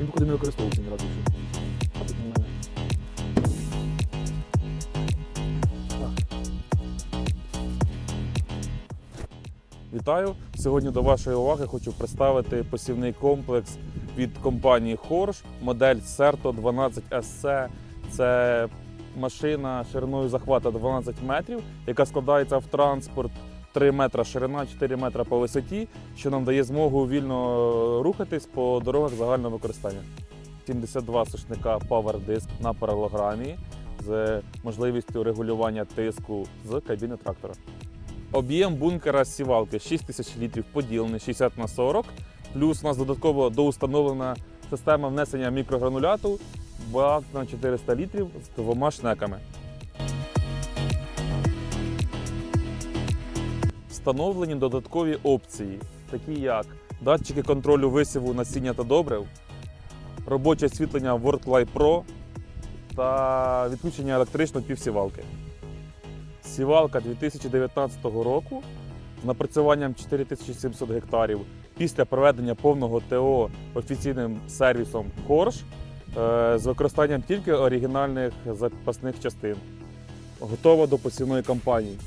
Він походу не використовується ні разу. Вітаю! Сьогодні до вашої уваги хочу представити посівний комплекс від компанії Хорш, модель Certo 12 SC. Це машина шириною захвата 12 метрів, яка складається в транспорт 3 метра ширина, 4 метра по висоті, що нам дає змогу вільно рухатись по дорогах загального використання. 72 сушника Power Disc на паралограмі з можливістю регулювання тиску з кабіни трактора. Об'єм бункера сівалки 6 тисяч літрів поділений 60 на 40. Плюс у нас додатково доустановлена система внесення мікрогрануляту бак на 400 літрів з двома шнеками. Встановлені додаткові опції, такі як датчики контролю висіву насіння та добрив, робоче освітлення WorldLight Pro та відключення електричної півсівалки. Сівалка 2019 року з напрацюванням 4700 гектарів після проведення повного ТО офіційним сервісом Хорш е, з використанням тільки оригінальних запасних частин. Готова до посівної кампанії.